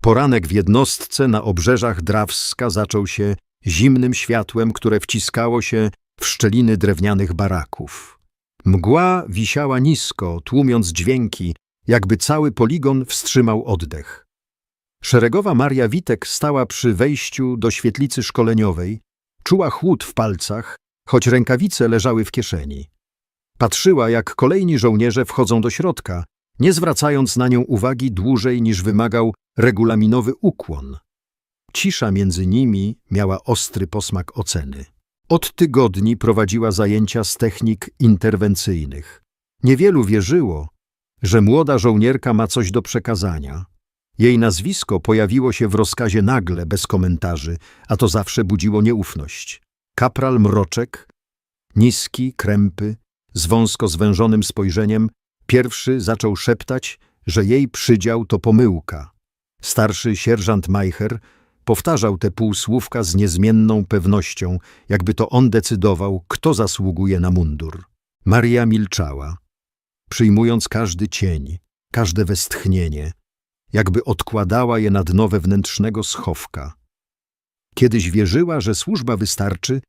Poranek w jednostce na obrzeżach Drawska zaczął się zimnym światłem, które wciskało się w szczeliny drewnianych baraków. Mgła wisiała nisko, tłumiąc dźwięki, jakby cały poligon wstrzymał oddech. Szeregowa Maria Witek stała przy wejściu do świetlicy szkoleniowej, czuła chłód w palcach, choć rękawice leżały w kieszeni. Patrzyła, jak kolejni żołnierze wchodzą do środka, nie zwracając na nią uwagi dłużej niż wymagał regulaminowy ukłon. Cisza między nimi miała ostry posmak oceny. Od tygodni prowadziła zajęcia z technik interwencyjnych. Niewielu wierzyło, że młoda żołnierka ma coś do przekazania. Jej nazwisko pojawiło się w rozkazie nagle, bez komentarzy, a to zawsze budziło nieufność. Kapral Mroczek, niski, krępy, z wąsko zwężonym spojrzeniem, pierwszy zaczął szeptać, że jej przydział to pomyłka. Starszy sierżant Majcher powtarzał te półsłówka z niezmienną pewnością, jakby to on decydował, kto zasługuje na mundur. Maria milczała, przyjmując każdy cień, każde westchnienie, jakby odkładała je na dno wewnętrznego schowka. Kiedyś wierzyła, że służba wystarczy,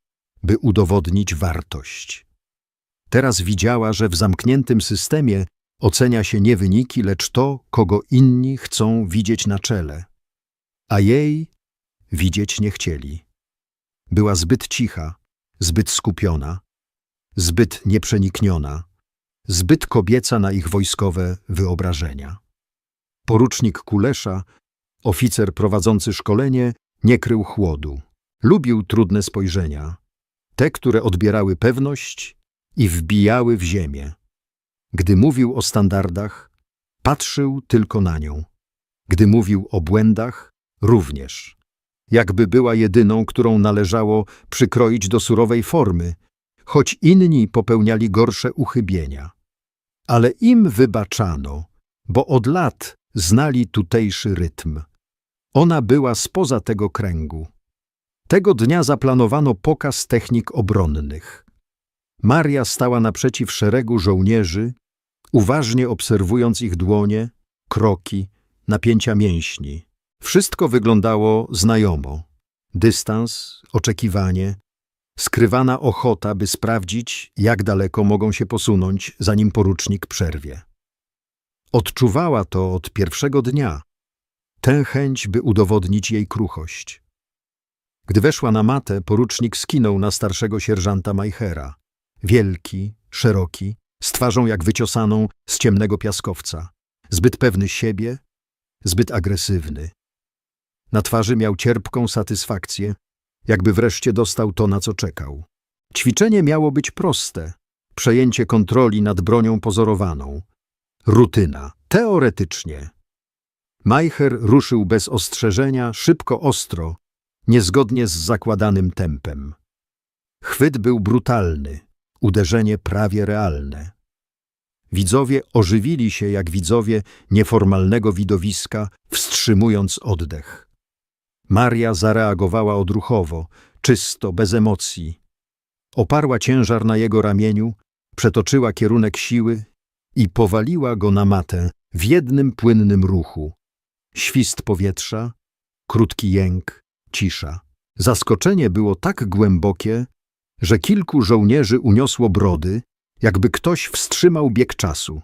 by udowodnić wartość. Teraz widziała, że w zamkniętym systemie ocenia się nie wyniki, lecz to, kogo inni chcą widzieć na czele. A jej widzieć nie chcieli. Była zbyt cicha, zbyt skupiona, zbyt nieprzenikniona, zbyt kobieca na ich wojskowe wyobrażenia. Porucznik Kulesza, oficer prowadzący szkolenie, nie krył chłodu. Lubił trudne spojrzenia, te, które odbierały pewność i wbijały w ziemię. Gdy mówił o standardach, patrzył tylko na nią. Gdy mówił o błędach, również. Jakby była jedyną, którą należało przykroić do surowej formy, choć inni popełniali gorsze uchybienia. Ale im wybaczano, bo od lat znali tutejszy rytm. Ona była spoza tego kręgu. Tego dnia zaplanowano pokaz technik obronnych. Maria stała naprzeciw szeregu żołnierzy, uważnie obserwując ich dłonie, kroki, napięcia mięśni. Wszystko wyglądało znajomo. Dystans, oczekiwanie, skrywana ochota, by sprawdzić, jak daleko mogą się posunąć, zanim porucznik przerwie. Odczuwała to od pierwszego dnia, tę chęć, by udowodnić jej kruchość. Gdy weszła na matę, porucznik skinął na starszego sierżanta Majchera. Wielki, szeroki, z twarzą jak wyciosaną z ciemnego piaskowca. Zbyt pewny siebie, zbyt agresywny. Na twarzy miał cierpką satysfakcję, jakby wreszcie dostał to, na co czekał. Ćwiczenie miało być proste. Przejęcie kontroli nad bronią pozorowaną. Rutyna. Teoretycznie. Majcher ruszył bez ostrzeżenia, szybko, ostro, niezgodnie z zakładanym tempem. Chwyt był brutalny, uderzenie prawie realne. Widzowie ożywili się jak widzowie nieformalnego widowiska, wstrzymując oddech. Maria zareagowała odruchowo, czysto, bez emocji. Oparła ciężar na jego ramieniu, przetoczyła kierunek siły i powaliła go na matę w jednym płynnym ruchu. Świst powietrza, krótki jęk, cisza. Zaskoczenie było tak głębokie, że kilku żołnierzy uniosło brody, jakby ktoś wstrzymał bieg czasu.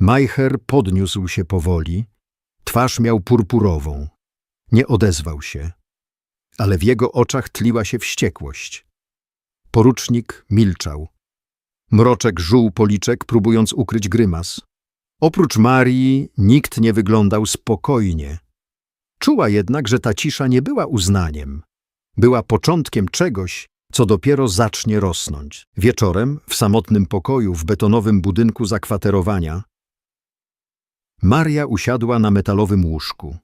Majcher podniósł się powoli, twarz miał purpurową. Nie odezwał się, ale w jego oczach tliła się wściekłość. Porucznik milczał. Mroczek żuł policzek, próbując ukryć grymas. Oprócz Marii nikt nie wyglądał spokojnie. Czuła jednak, że ta cisza nie była uznaniem. Była początkiem czegoś, co dopiero zacznie rosnąć. Wieczorem, w samotnym pokoju w betonowym budynku zakwaterowania, Maria usiadła na metalowym łóżku.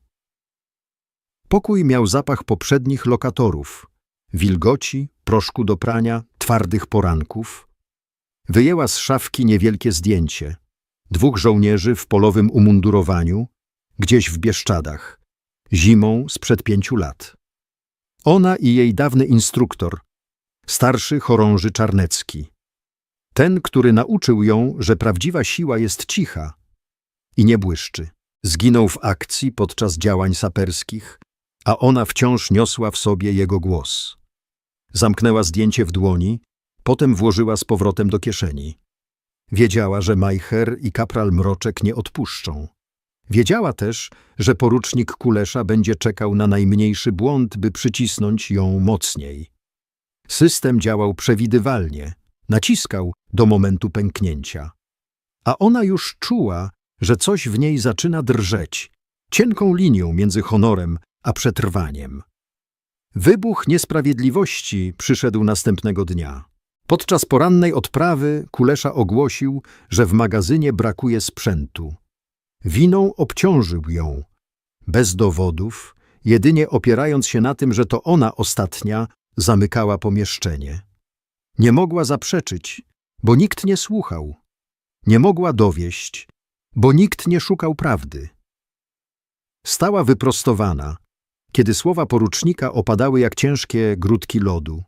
Pokój miał zapach poprzednich lokatorów, wilgoci, proszku do prania, twardych poranków. Wyjęła z szafki niewielkie zdjęcie. Dwóch żołnierzy w polowym umundurowaniu, gdzieś w Bieszczadach, zimą sprzed pięciu lat. Ona i jej dawny instruktor, starszy chorąży Czarnecki. Ten, który nauczył ją, że prawdziwa siła jest cicha i nie błyszczy. Zginął w akcji podczas działań saperskich, a ona wciąż niosła w sobie jego głos. Zamknęła zdjęcie w dłoni, potem włożyła z powrotem do kieszeni. Wiedziała, że Majcher i kapral Mroczek nie odpuszczą. Wiedziała też, że porucznik Kulesza będzie czekał na najmniejszy błąd, by przycisnąć ją mocniej. System działał przewidywalnie, naciskał do momentu pęknięcia. A ona już czuła, że coś w niej zaczyna drżeć, cienką linią między honorem a przetrwaniem. Wybuch niesprawiedliwości przyszedł następnego dnia. Podczas porannej odprawy Kulesza ogłosił, że w magazynie brakuje sprzętu. Winą obciążył ją. Bez dowodów, jedynie opierając się na tym, że to ona ostatnia zamykała pomieszczenie. Nie mogła zaprzeczyć, bo nikt nie słuchał. Nie mogła dowieść, bo nikt nie szukał prawdy. Stała wyprostowana, kiedy słowa porucznika opadały jak ciężkie grudki lodu.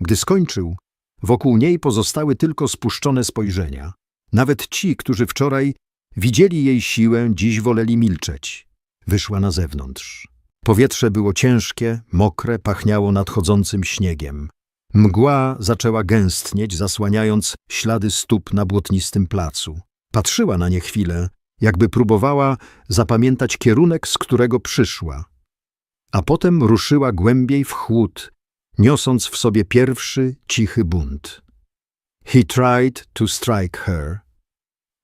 Gdy skończył, wokół niej pozostały tylko spuszczone spojrzenia. Nawet ci, którzy wczoraj widzieli jej siłę, dziś woleli milczeć. Wyszła na zewnątrz. Powietrze było ciężkie, mokre, pachniało nadchodzącym śniegiem. Mgła zaczęła gęstnieć, zasłaniając ślady stóp na błotnistym placu. Patrzyła na nie chwilę, jakby próbowała zapamiętać kierunek, z którego przyszła. A potem ruszyła głębiej w chłód, niosąc w sobie pierwszy cichy bunt. He tried to strike her.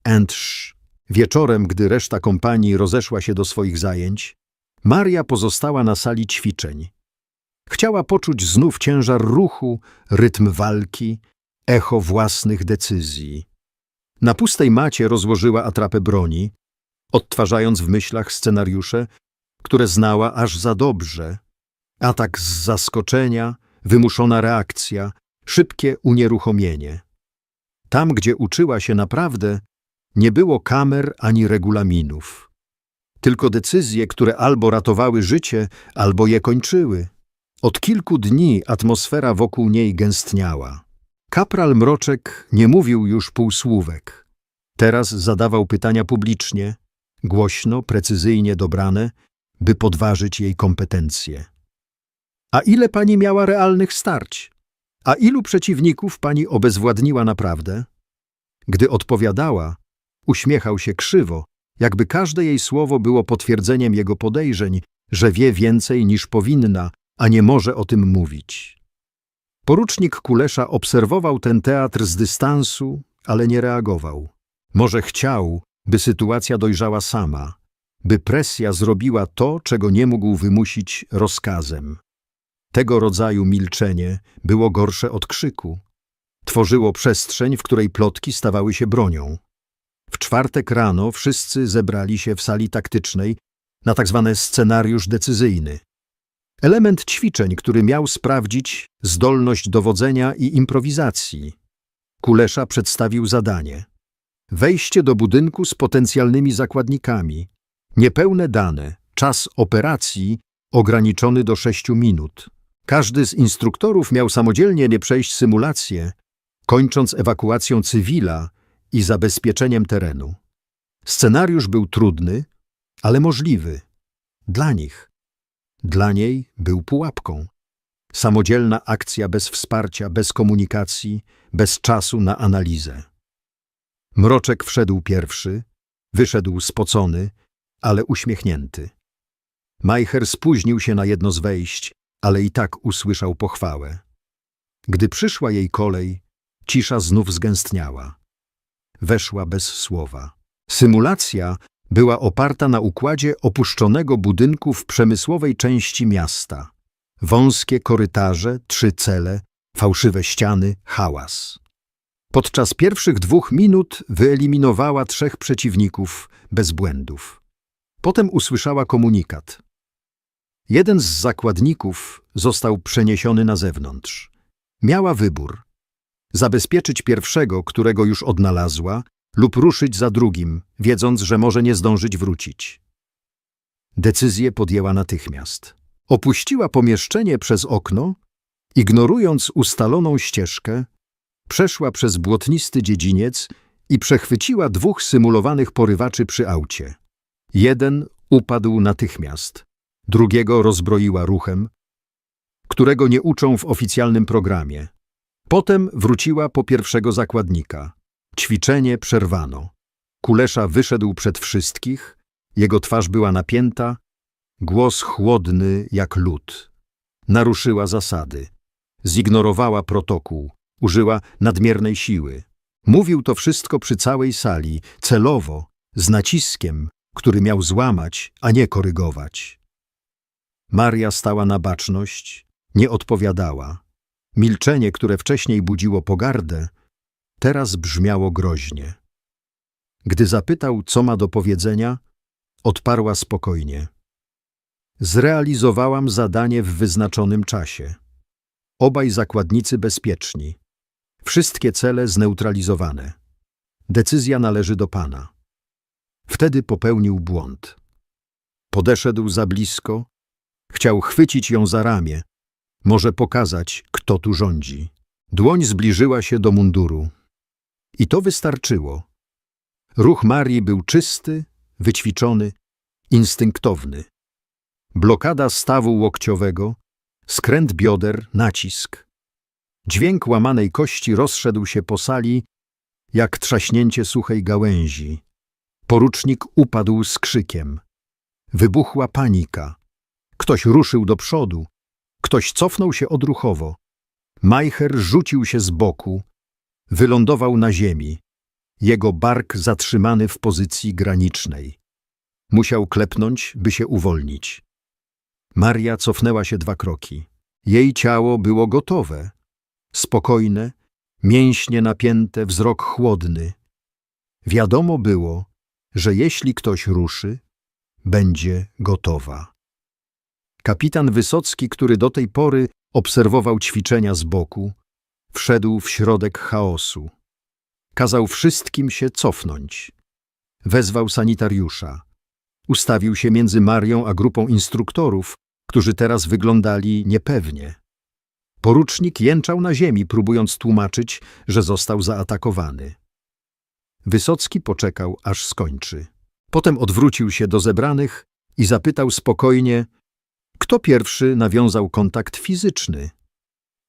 And sh. Wieczorem, gdy reszta kompanii rozeszła się do swoich zajęć, Maria pozostała na sali ćwiczeń. Chciała poczuć znów ciężar ruchu, rytm walki, echo własnych decyzji. Na pustej macie rozłożyła atrapę broni, odtwarzając w myślach scenariusze, które znała aż za dobrze. Atak z zaskoczenia, wymuszona reakcja, szybkie unieruchomienie. Tam, gdzie uczyła się naprawdę, nie było kamer ani regulaminów. Tylko decyzje, które albo ratowały życie, albo je kończyły. Od kilku dni atmosfera wokół niej gęstniała. Kapral Mroczek nie mówił już półsłówek. Teraz zadawał pytania publicznie, głośno, precyzyjnie dobrane, by podważyć jej kompetencje. A ile pani miała realnych starć? A ilu przeciwników pani obezwładniła naprawdę? Gdy odpowiadała, uśmiechał się krzywo, jakby każde jej słowo było potwierdzeniem jego podejrzeń, że wie więcej niż powinna, a nie może o tym mówić. Porucznik Kulesza obserwował ten teatr z dystansu, ale nie reagował. Może chciał, by sytuacja dojrzała sama, by presja zrobiła to, czego nie mógł wymusić rozkazem. Tego rodzaju milczenie było gorsze od krzyku. Tworzyło przestrzeń, w której plotki stawały się bronią. W czwartek rano wszyscy zebrali się w sali taktycznej na tzw. scenariusz decyzyjny. Element ćwiczeń, który miał sprawdzić zdolność dowodzenia i improwizacji. Kulesza przedstawił zadanie. Wejście do budynku z potencjalnymi zakładnikami. Niepełne dane. Czas operacji ograniczony do sześciu minut. Każdy z instruktorów miał samodzielnie nie przejść symulację, kończąc ewakuacją cywila i zabezpieczeniem terenu. Scenariusz był trudny, ale możliwy. Dla nich. Dla niej był pułapką. Samodzielna akcja bez wsparcia, bez komunikacji, bez czasu na analizę. Mroczek wszedł pierwszy, wyszedł spocony, ale uśmiechnięty. Majcher spóźnił się na jedno z wejść, ale i tak usłyszał pochwałę. Gdy przyszła jej kolej, cisza znów zgęstniała. Weszła bez słowa. Symulacja była oparta na układzie opuszczonego budynku w przemysłowej części miasta. Wąskie korytarze, trzy cele, fałszywe ściany, hałas. Podczas pierwszych dwóch minut wyeliminowała trzech przeciwników bez błędów. Potem usłyszała komunikat. Jeden z zakładników został przeniesiony na zewnątrz. Miała wybór. Zabezpieczyć pierwszego, którego już odnalazła, lub ruszyć za drugim, wiedząc, że może nie zdążyć wrócić. Decyzję podjęła natychmiast. Opuściła pomieszczenie przez okno, ignorując ustaloną ścieżkę, przeszła przez błotnisty dziedziniec i przechwyciła dwóch symulowanych porywaczy przy aucie. Jeden upadł natychmiast, drugiego rozbroiła ruchem, którego nie uczą w oficjalnym programie. Potem wróciła po pierwszego zakładnika. Ćwiczenie przerwano. Kulesza wyszedł przed wszystkich, jego twarz była napięta, głos chłodny jak lód. Naruszyła zasady. Zignorowała protokół, użyła nadmiernej siły. Mówił to wszystko przy całej sali, celowo, z naciskiem, który miał złamać, a nie korygować. Maria stała na baczność, nie odpowiadała. Milczenie, które wcześniej budziło pogardę, teraz brzmiało groźnie. Gdy zapytał, co ma do powiedzenia, odparła spokojnie. Zrealizowałam zadanie w wyznaczonym czasie. Obaj zakładnicy bezpieczni. Wszystkie cele zneutralizowane. Decyzja należy do pana. Wtedy popełnił błąd. Podeszedł za blisko, chciał chwycić ją za ramię, może pokazać, kto tu rządzi. Dłoń zbliżyła się do munduru. I to wystarczyło. Ruch Marii był czysty, wyćwiczony, instynktowny. Blokada stawu łokciowego, skręt bioder, nacisk. Dźwięk łamanej kości rozszedł się po sali, jak trzaśnięcie suchej gałęzi. Porucznik upadł z krzykiem. Wybuchła panika. Ktoś ruszył do przodu, ktoś cofnął się odruchowo. Majcher rzucił się z boku, wylądował na ziemi. Jego bark zatrzymany w pozycji granicznej. Musiał klepnąć, by się uwolnić. Maria cofnęła się dwa kroki. Jej ciało było gotowe. Spokojne, mięśnie napięte, wzrok chłodny. Wiadomo było, że jeśli ktoś ruszy, będzie gotowa. Kapitan Wysocki, który do tej pory obserwował ćwiczenia z boku, wszedł w środek chaosu. Kazał wszystkim się cofnąć. Wezwał sanitariusza. Ustawił się między Marią a grupą instruktorów, którzy teraz wyglądali niepewnie. Porucznik jęczał na ziemi, próbując tłumaczyć, że został zaatakowany. Wysocki poczekał, aż skończy. Potem odwrócił się do zebranych i zapytał spokojnie, kto pierwszy nawiązał kontakt fizyczny.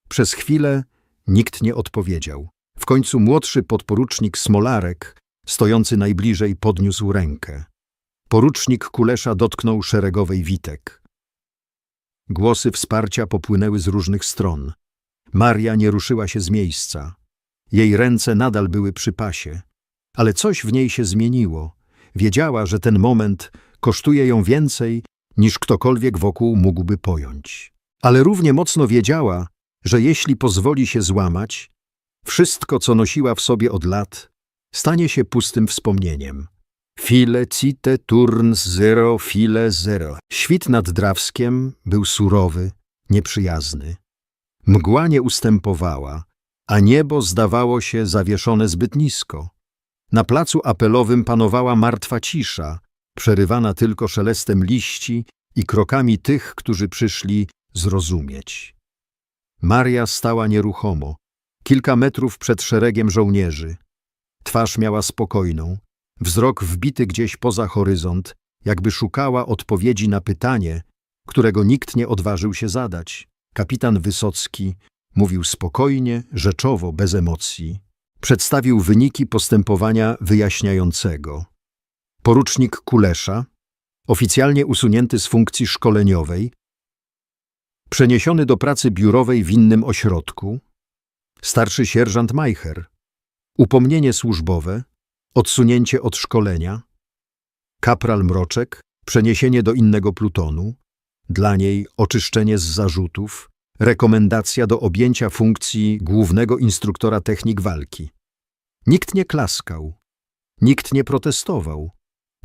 Przez chwilę nikt nie odpowiedział. W końcu młodszy podporucznik Smolarek, stojący najbliżej, podniósł rękę. Porucznik Kulesza dotknął szeregowej witek. Głosy wsparcia popłynęły z różnych stron. Maria nie ruszyła się z miejsca. Jej ręce nadal były przy pasie. Ale coś w niej się zmieniło. Wiedziała, że ten moment kosztuje ją więcej, niż ktokolwiek wokół mógłby pojąć. Ale równie mocno wiedziała, że jeśli pozwoli się złamać, wszystko, co nosiła w sobie od lat, stanie się pustym wspomnieniem. File cite turns zero file zero. Świt nad Drawskiem był surowy, nieprzyjazny. Mgła nie ustępowała, a niebo zdawało się zawieszone zbyt nisko. Na placu apelowym panowała martwa cisza, przerywana tylko szelestem liści i krokami tych, którzy przyszli zrozumieć. Maria stała nieruchomo, kilka metrów przed szeregiem żołnierzy. Twarz miała spokojną, wzrok wbity gdzieś poza horyzont, jakby szukała odpowiedzi na pytanie, którego nikt nie odważył się zadać. Kapitan Wysocki mówił spokojnie, rzeczowo, bez emocji. Przedstawił wyniki postępowania wyjaśniającego. Porucznik Kulesza, oficjalnie usunięty z funkcji szkoleniowej, przeniesiony do pracy biurowej w innym ośrodku, starszy sierżant Majcher, upomnienie służbowe, odsunięcie od szkolenia, kapral Mroczek, przeniesienie do innego plutonu, dla niej oczyszczenie z zarzutów, rekomendacja do objęcia funkcji głównego instruktora technik walki. Nikt nie klaskał, nikt nie protestował.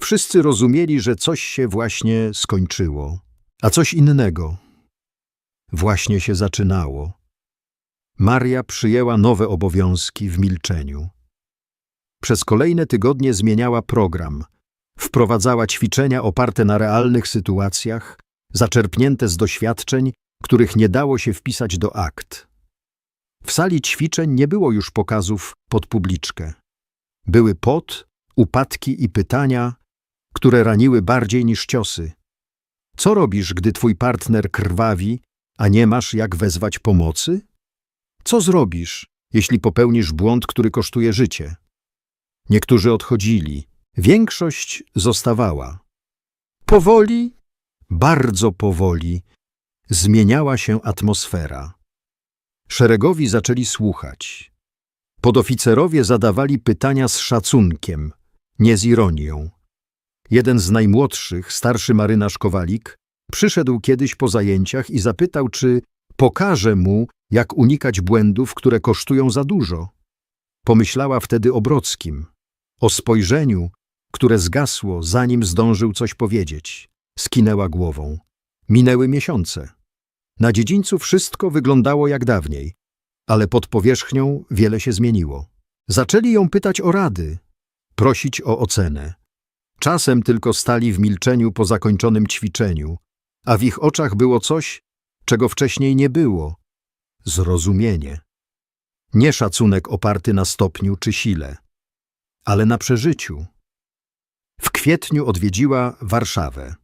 Wszyscy rozumieli, że coś się właśnie skończyło, a coś innego właśnie się zaczynało. Maria przyjęła nowe obowiązki w milczeniu. Przez kolejne tygodnie zmieniała program, wprowadzała ćwiczenia oparte na realnych sytuacjach, zaczerpnięte z doświadczeń, których nie dało się wpisać do akt. W sali ćwiczeń nie było już pokazów pod publiczkę. Były pot, upadki i pytania, które raniły bardziej niż ciosy. Co robisz, gdy twój partner krwawi, a nie masz jak wezwać pomocy? Co zrobisz, jeśli popełnisz błąd, który kosztuje życie? Niektórzy odchodzili, większość zostawała. Powoli, bardzo powoli, zmieniała się atmosfera. Szeregowi zaczęli słuchać. Podoficerowie zadawali pytania z szacunkiem, nie z ironią. Jeden z najmłodszych, starszy marynarz Kowalik, przyszedł kiedyś po zajęciach i zapytał, czy pokaże mu, jak unikać błędów, które kosztują za dużo. Pomyślała wtedy o Brockim, o spojrzeniu, które zgasło, zanim zdążył coś powiedzieć. Skinęła głową. Minęły miesiące. Na dziedzińcu wszystko wyglądało jak dawniej, ale pod powierzchnią wiele się zmieniło. Zaczęli ją pytać o rady, prosić o ocenę. Czasem tylko stali w milczeniu po zakończonym ćwiczeniu, a w ich oczach było coś, czego wcześniej nie było zrozumienie. Nie szacunek oparty na stopniu czy sile, ale na przeżyciu. W kwietniu odwiedziła Warszawę.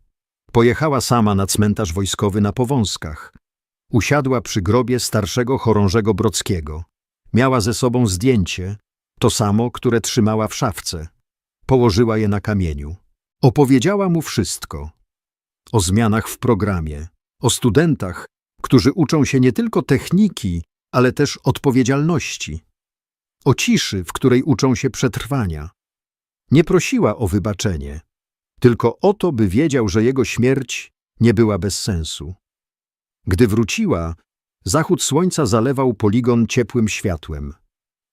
Pojechała sama na cmentarz wojskowy na Powązkach. Usiadła przy grobie starszego chorążego Brockiego. Miała ze sobą zdjęcie, to samo, które trzymała w szafce. Położyła je na kamieniu. Opowiedziała mu wszystko. O zmianach w programie, o studentach, którzy uczą się nie tylko techniki, ale też odpowiedzialności. O ciszy, w której uczą się przetrwania. Nie prosiła o wybaczenie, tylko o to, by wiedział, że jego śmierć nie była bez sensu. Gdy wróciła, zachód słońca zalewał poligon ciepłym światłem.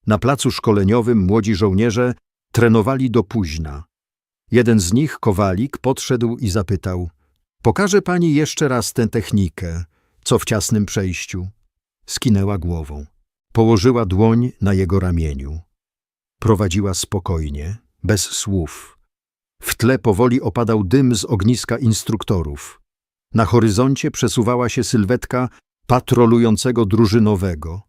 Na placu szkoleniowym młodzi żołnierze trenowali do późna. Jeden z nich, Kowalik, podszedł i zapytał – pokaże pani jeszcze raz tę technikę, co w ciasnym przejściu. Skinęła głową. Położyła dłoń na jego ramieniu. Prowadziła spokojnie, bez słów. W tle powoli opadał dym z ogniska instruktorów. Na horyzoncie przesuwała się sylwetka patrolującego drużynowego.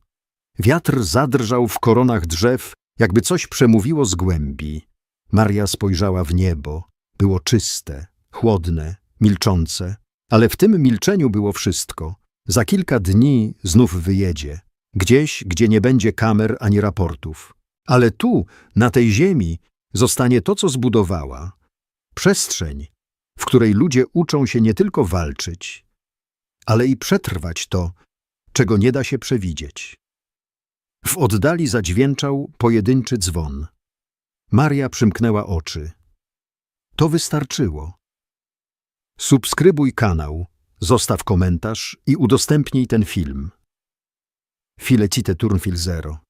Wiatr zadrżał w koronach drzew, jakby coś przemówiło z głębi. Maria spojrzała w niebo. Było czyste, chłodne, milczące, ale w tym milczeniu było wszystko. Za kilka dni znów wyjedzie. Gdzieś, gdzie nie będzie kamer ani raportów. Ale tu, na tej ziemi, zostanie to, co zbudowała. Przestrzeń, w której ludzie uczą się nie tylko walczyć, ale i przetrwać to, czego nie da się przewidzieć. W oddali zadźwięczał pojedynczy dzwon. Maria przymknęła oczy. To wystarczyło. Subskrybuj kanał, zostaw komentarz i udostępnij ten film. Filecite Turnfil Zero